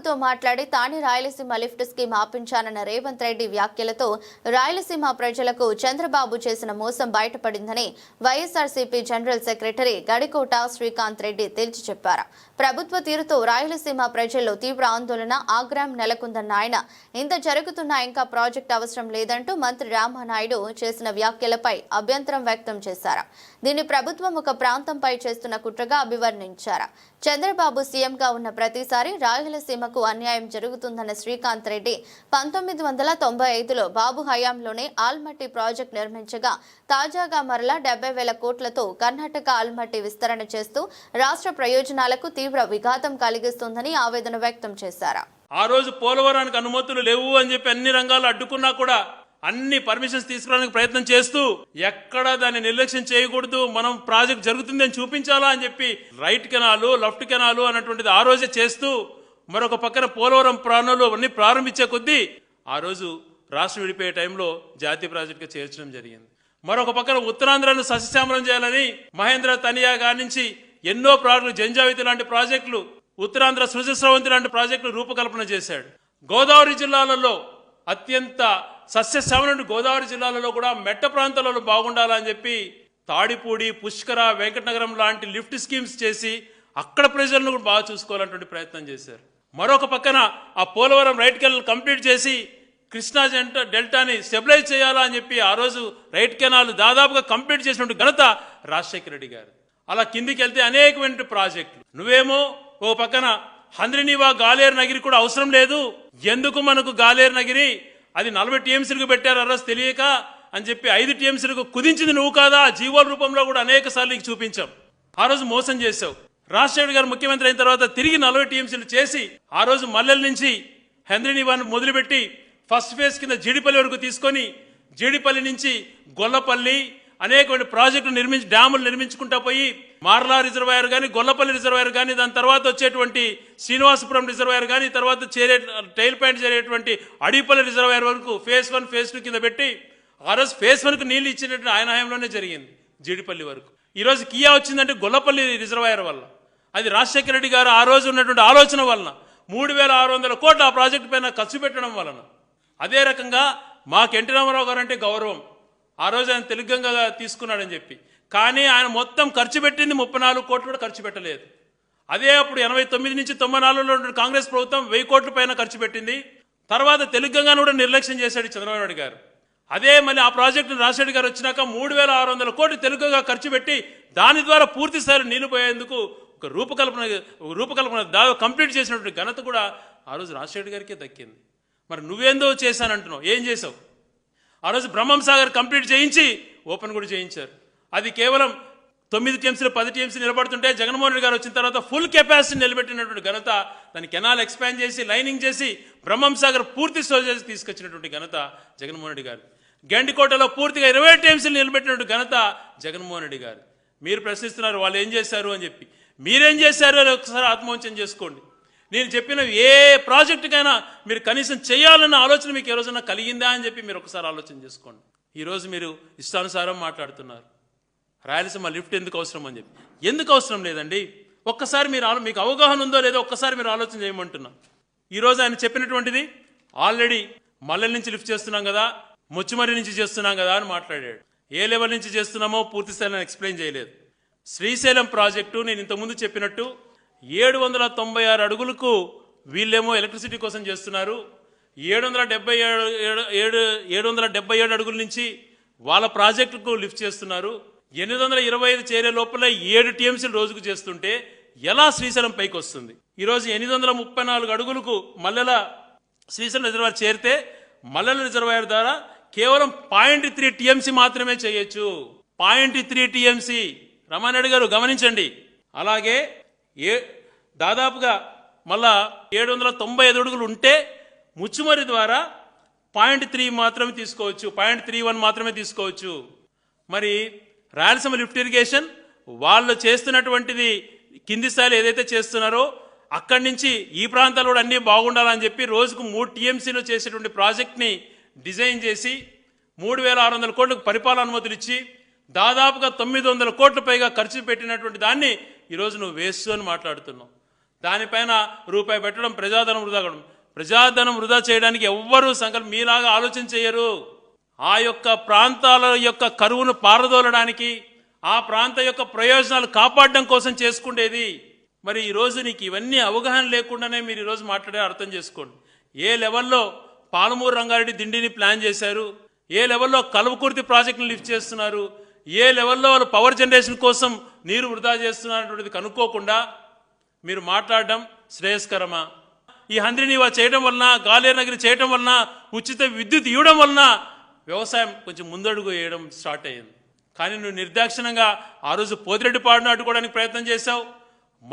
బాబుతో మాట్లాడి తానే రాయలసీమ లిఫ్ట్ స్కీమ్ ఆపించానన్న రేవంత్ రెడ్డి వ్యాఖ్యలతో రాయలసీమ ప్రజలకు చంద్రబాబు చేసిన మోసం బయటపడిందని YSRCP general secretary Gadikota Srikanth Reddy తేల్చి చెప్పారు. ప్రభుత్వ తీరుతో రాయలసీమ ప్రజల్లో తీవ్ర ఆందోళన ఆగ్రహం నెలకొందన్న ఆయన ఇంత జరుగుతున్నా ఇంకా ప్రాజెక్టు అవసరం లేదంటూ మంత్రి రామానాయుడు చేసిన వ్యాఖ్యలపై అభ్యంతరం వ్యక్తం చేశారు. దీన్ని ప్రభుత్వం ఒక ప్రాంతంపై చేస్తున్న కుట్రగా అభివర్ణించారు. చంద్రబాబు సీఎంగా ఉన్న ప్రతిసారి రాయలసీమ రాయలసీమకు అన్యాయం జరుగుతుందన్న శ్రీకాంత్ రెడ్డి పంతొమ్మిది వందల తొంభై ఐదులో బాబు హయాంలోనే ఆల్మట్టి ప్రాజెక్ట్ నిర్మించగా తాజాగా మరలా డెబ్బై వేల కోట్లతో కర్ణాటక ఆల్మట్టి విస్తరణ చేస్తూ రాష్ట్ర ప్రయోజనాలకు తీవ్ర విఘాతం కలిగిస్తుందని ఆవేదన వ్యక్తం చేశారు. ఆ రోజు పోలవరానికి అనుమతులు లేవు అని చెప్పి అన్ని రంగాలు అడ్డుకున్నా కూడా అన్ని పర్మిషన్స్ తీసుకోవడానికి ప్రయత్నం చేస్తూ ఎక్కడ దాన్ని నిర్లక్ష్యం చేయకూడదు మనం ప్రాజెక్ట్ జరుగుతుందని చూపించాలా అని చెప్పి రైట్ కెనాలు లెఫ్ట్ కెనాలు అన్నటువంటిది ఆ రోజే చేస్తూ మరొక పక్కన పోలవరం ప్రాణాలు అవన్నీ ప్రారంభించే కొద్దీ ఆ రోజు రాష్ట్రం విడిపోయే టైంలో జాతీయ ప్రాజెక్టుగా చేర్చడం జరిగింది. మరొక పక్కన ఉత్తరాంధ్రను సస్యశ్యామలం చేయాలని మహేంద్ర తనియా గారి నుంచి ఎన్నో ప్రాజెక్టులు జంజావితి లాంటి ప్రాజెక్టులు ఉత్తరాంధ్ర సృజస్రవంతి లాంటి ప్రాజెక్టులు రూపకల్పన చేశాడు. గోదావరి జిల్లాలలో అత్యంత సస్యశ్యామలం గోదావరి జిల్లాలలో కూడా మెట్ట ప్రాంతాలలో బాగుండాలని చెప్పి తాడిపూడి పుష్కర వెంకటనగరం లాంటి లిఫ్ట్ స్కీమ్స్ చేసి అక్కడ ప్రజలను కూడా బాగా చూసుకోవాలన్నటువంటి ప్రయత్నం చేశారు. మరొక పక్కన ఆ పోలవరం రైట్ కెనాల్ కంప్లీట్ చేసి కృష్ణా జంట డెల్టాని స్టెబిలైజ్ చేయాలా అని చెప్పి ఆ రోజు రైట్ కెనాల్ దాదాపుగా కంప్లీట్ చేసినటువంటి ఘనత రాజశేఖర రెడ్డి గారు. అలా కిందికి వెళ్తే అనేకమైన ప్రాజెక్టులు. నువ్వేమో ఓ పక్కన హంద్రినివా గాలేరు నగిరి కూడా అవసరం లేదు. ఎందుకు మనకు గాలేరు నగిరి? అది నలభై టీఎంసీలకు పెట్టారు ఆ తెలియక అని చెప్పి ఐదు టీఎంసీలకు కుదించింది నువ్వు కాదా? జీవోల రూపంలో కూడా అనేక సార్లు నీకు చూపించాం. ఆ రోజు మోసం చేశావు. రాజశేఖర్ గారు ముఖ్యమంత్రి అయిన తర్వాత తిరిగి నలభై టీఎంసీలు చేసి ఆ రోజు మల్లెల నుంచి హెంద్రినీవాన్ని మొదలుపెట్టి ఫస్ట్ ఫేజ్ కింద జీడిపల్లి వరకు తీసుకొని జీడిపల్లి నుంచి గొల్లపల్లి అనేకమైన ప్రాజెక్టులు నిర్మించి డ్యాములు నిర్మించుకుంటా పోయి మార్లా రిజర్వాయర్ కానీ గొల్లపల్లి రిజర్వాయర్ కానీ దాని తర్వాత వచ్చేటువంటి శ్రీనివాసపురం రిజర్వాయర్ కానీ తర్వాత చేరే టైల్ పాయింట్ చేరేటువంటి అడిపల్లి రిజర్వాయర్ వరకు ఫేజ్ వన్ ఫేజ్ టూ కింద పెట్టి ఆ రోజు ఫేజ్ వన్కు నీళ్ళు ఇచ్చినట్టు ఆయన హయాంలోనే జరిగింది జీడిపల్లి వరకు. ఈ రోజు కియా వచ్చిందంటే గొల్లపల్లి రిజర్వాయర్ వల్ల. అది రాజశేఖర రెడ్డి గారు ఆ రోజు ఉన్నటువంటి ఆలోచన వలన మూడు వేల ఆరు వందల కోట్ల ఆ ప్రాజెక్టు పైన ఖర్చు పెట్టడం వలన. అదే రకంగా మాకు ఎన్టీ రామారావు గారు అంటే గౌరవం. ఆ రోజు ఆయన తెలుగంగా తీసుకున్నాడని చెప్పి. కానీ ఆయన మొత్తం ఖర్చు పెట్టింది ముప్పై నాలుగు కోట్లు కూడా ఖర్చు పెట్టలేదు. అదే అప్పుడు ఎనభై తొమ్మిది నుంచి తొంభై నాలుగులో ఉన్న కాంగ్రెస్ ప్రభుత్వం వెయ్యి కోట్ల పైన ఖర్చు పెట్టింది. తర్వాత తెలుగంగాను కూడా నిర్లక్ష్యం చేశాడు చంద్రబాబు నాయుడు గారు. అదే మళ్ళీ ఆ ప్రాజెక్టు రాజశేఖర్ గారు వచ్చినాక మూడు వేల ఆరు వందల కోట్లు తెలుగుగా ఖర్చు పెట్టి దాని ద్వారా పూర్తి స్థాయిలో నీళ్ళు పోయేందుకు ఒక రూపకల్పన రూపకల్పన దా కంప్లీట్ చేసినటువంటి ఘనత కూడా ఆ రోజు రాజశేఖర్ గారికే దక్కింది. మరి నువ్వేందో చేశానంటున్నావు ఏం చేసావు ఆ రోజు బ్రహ్మం సాగర్ కంప్లీట్ చేయించి ఓపెన్ కూడా చేయించారు. అది కేవలం తొమ్మిది టీఎంసీలు పది టీమ్స్ నిలబడుతుంటే జగన్మోహన్ రెడ్డి గారు వచ్చిన తర్వాత ఫుల్ కెపాసిటీ నిలబెట్టినటువంటి ఘనత దాని కెనాల్ ఎక్స్పాండ్ చేసి లైనింగ్ చేసి బ్రహ్మం సాగర్ పూర్తి స్టోర్ చేసి తీసుకొచ్చినటువంటి ఘనత జగన్మోహన్ రెడ్డి గారు. గండికోటలో పూర్తిగా ఇరవై టీఎంసీలు నిలబెట్టినటువంటి ఘనత జగన్మోహన్ రెడ్డి గారు. మీరు ప్రశ్నిస్తున్నారు వాళ్ళు ఏం చేశారు అని చెప్పి. మీరేం చేశారు ఒకసారి ఆత్మవంచన చేసుకోండి. నేను చెప్పిన ఏ ప్రాజెక్టుకైనా మీరు కనీసం చేయాలన్న ఆలోచన మీకు ఏ రోజున కలిగిందా అని చెప్పి మీరు ఒకసారి ఆలోచన చేసుకోండి. ఈరోజు మీరు ఇష్టానుసారం మాట్లాడుతున్నారు. రాయలసీమ లిఫ్ట్ ఎందుకు అవసరం అని చెప్పి. ఎందుకు అవసరం లేదండి? ఒక్కసారి మీరు ఆలో- మీకు అవగాహన ఉందో లేదో ఒక్కసారి మీరు ఆలోచన చేయమంటున్నా. ఈరోజు ఆయన చెప్పినటువంటిది ఆల్రెడీ మల్లెల నుంచి లిఫ్ట్ చేస్తున్నాం కదా ముచ్చుమరి నుంచి చేస్తున్నాం కదా అని మాట్లాడాడు. ఏ లెవెల్ నుంచి చేస్తున్నామో పూర్తి స్థాయిలో ఎక్స్ప్లెయిన్ చేయలేదు. శ్రీశైలం ప్రాజెక్టు నేను ఇంతకుముందు చెప్పినట్టు ఏడు వందల తొంభై ఆరు అడుగులకు వీళ్ళేమో ఎలక్ట్రిసిటీ కోసం చేస్తున్నారు. ఏడు వందల డెబ్బై ఏడు ఏడు ఏడు ఏడు వందల డెబ్బై ఏడు అడుగుల నుంచి వాళ్ళ ప్రాజెక్టుకు లిఫ్ట్ చేస్తున్నారు. ఎనిమిది వందల ఇరవై ఐదు చేరే లోపల ఏడు టీఎంసీలు రోజుకు చేస్తుంటే ఎలా శ్రీశైలం పైకి వస్తుంది? ఈరోజు ఎనిమిది వందల ముప్పై నాలుగు అడుగులకు మల్లెల శ్రీశైలం రిజర్వాయర్ చేరితే మల్లెల రిజర్వాయర్ ద్వారా కేవలం పాయింట్ త్రీ టీఎంసీ మాత్రమే చేయొచ్చు. పాయింట్ త్రీ టీఎంసీ రమానాయుడు గారు గమనించండి. అలాగే ఏ దాదాపుగా మళ్ళా ఏడు వందల తొంభై ఐదు అడుగులు ఉంటే ముచ్చుమరి ద్వారా పాయింట్ త్రీ మాత్రమే తీసుకోవచ్చు. పాయింట్ త్రీ వన్ మాత్రమే తీసుకోవచ్చు. మరి రాయలసీమ లిఫ్ట్ ఇరిగేషన్ వాళ్ళు చేస్తున్నటువంటిది కింది స్థాయిలో ఏదైతే చేస్తున్నారో అక్కడి నుంచి ఈ ప్రాంతాలు కూడా అన్నీ బాగుండాలని చెప్పి రోజుకు మూడు టీఎంసీలో చేసేటువంటి ప్రాజెక్ట్ని డిజైన్ చేసి మూడు వేల ఆరు వందల కోట్లకు పరిపాలన అనుమతులు ఇచ్చి దాదాపుగా తొమ్మిది వందల కోట్ల పైగా ఖర్చు పెట్టినటువంటి దాన్ని ఈరోజు నువ్వు వేస్తూ అని మాట్లాడుతున్నావు. దానిపైన రూపాయి పెట్టడం ప్రజాధనం వృధా కావడం. ప్రజాధనం వృధా చేయడానికి ఎవ్వరూ సంకల్పం మీలాగా ఆలోచన చేయరు. ఆ యొక్క ప్రాంతాల యొక్క కరువును పారదోలడానికి ఆ ప్రాంత యొక్క ప్రయోజనాలు కాపాడడం కోసం చేసుకునేది మరి ఈరోజు నీకు ఇవన్నీ అవగాహన లేకుండానే మీరు ఈరోజు మాట్లాడే అర్థం చేసుకోండి. ఏ లెవెల్లో పాలమూరు రంగారెడ్డి దిండిని ప్లాన్ చేశారు? ఏ లెవెల్లో కలువకుర్తి ప్రాజెక్టును లిఫ్ట్ చేస్తున్నారు? ఏ లెవెల్లో వాళ్ళు పవర్ జనరేషన్ కోసం నీరు వృధా చేస్తున్నారనేటువంటిది కనుక్కోకుండా మీరు మాట్లాడడం శ్రేయస్కరమా? ఈ హంద్రినివా చేయడం వలన గాలేనగిరి చేయడం వలన ఉచిత విద్యుత్ ఇవ్వడం వలన వ్యవసాయం కొంచెం ముందడుగు వేయడం స్టార్ట్ అయ్యింది. కానీ నువ్వు నిర్దాక్షిణంగా ఆ రోజు పోతిరెడ్డి పాడును అడ్డుకోవడానికి ప్రయత్నం చేశావు.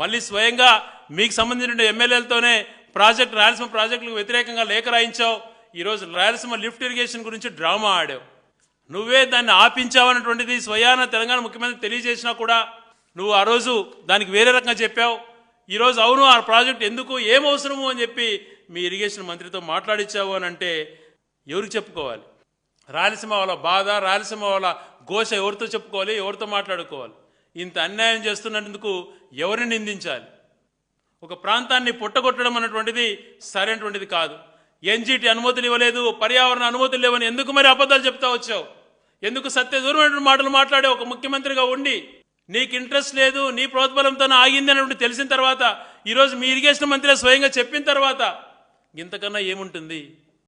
మళ్ళీ స్వయంగా మీకు సంబంధించిన ఎమ్మెల్యేలతోనే ప్రాజెక్ట్ రాయలసీమ ప్రాజెక్టులకు వ్యతిరేకంగా లేఖ రాయించావు. ఈరోజు రాయలసీమ లిఫ్ట్ ఇరిగేషన్ గురించి డ్రామా ఆడావు. నువ్వే దాన్ని ఆపించావన్నటువంటిది స్వయాన తెలంగాణ ముఖ్యమంత్రి తెలియజేసినా కూడా నువ్వు ఆ రోజు దానికి వేరే రకంగా చెప్పావు. ఈరోజు అవును ఆ ప్రాజెక్ట్ ఎందుకు ఏం అవసరము అని చెప్పి మీ ఇరిగేషన్ మంత్రితో మాట్లాడించావు అని అంటే ఎవరికి చెప్పుకోవాలి? రాయలసీమ వాళ్ళ బాధ రాయలసీమ వాళ్ళ ఘోష ఎవరితో చెప్పుకోవాలి ఎవరితో మాట్లాడుకోవాలి? ఇంత అన్యాయం చేస్తున్నందుకు ఎవరిని నిందించాలి? ఒక ప్రాంతాన్ని పుట్టగొట్టడం అన్నటువంటిది సరైనటువంటిది కాదు. ఎన్జీటీ అనుమతులు ఇవ్వలేదు పర్యావరణ అనుమతులు లేవని ఎందుకు మరి అబద్ధాలు చెప్తా వచ్చావు? ఎందుకు సత్య దూరమైన మాటలు మాట్లాడే ఒక ముఖ్యమంత్రిగా ఉండి నీకు ఇంట్రెస్ట్ లేదు నీ ప్రోద్బలంతో ఆగింది అన్నటువంటి తెలిసిన తర్వాత ఈరోజు మీ ఇరిగేషన్ మంత్రి స్వయంగా చెప్పిన తర్వాత ఇంతకన్నా ఏముంటుంది?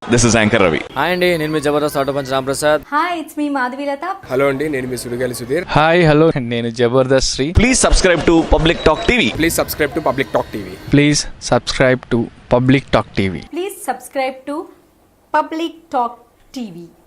This is Anchor Ravi. Hi అండి నేను మీ Jabardasth auto punch Ramprasad. Hi it's me Madhavilatha hello అండి నేను మీ సుడిగాలి సుధీర్. హాయ్ హలో నేను Jabardasth Sri. Please subscribe to Public Talk TV. Please subscribe to Public Talk TV please subscribe to Public Talk TV please subscribe to Public Talk TV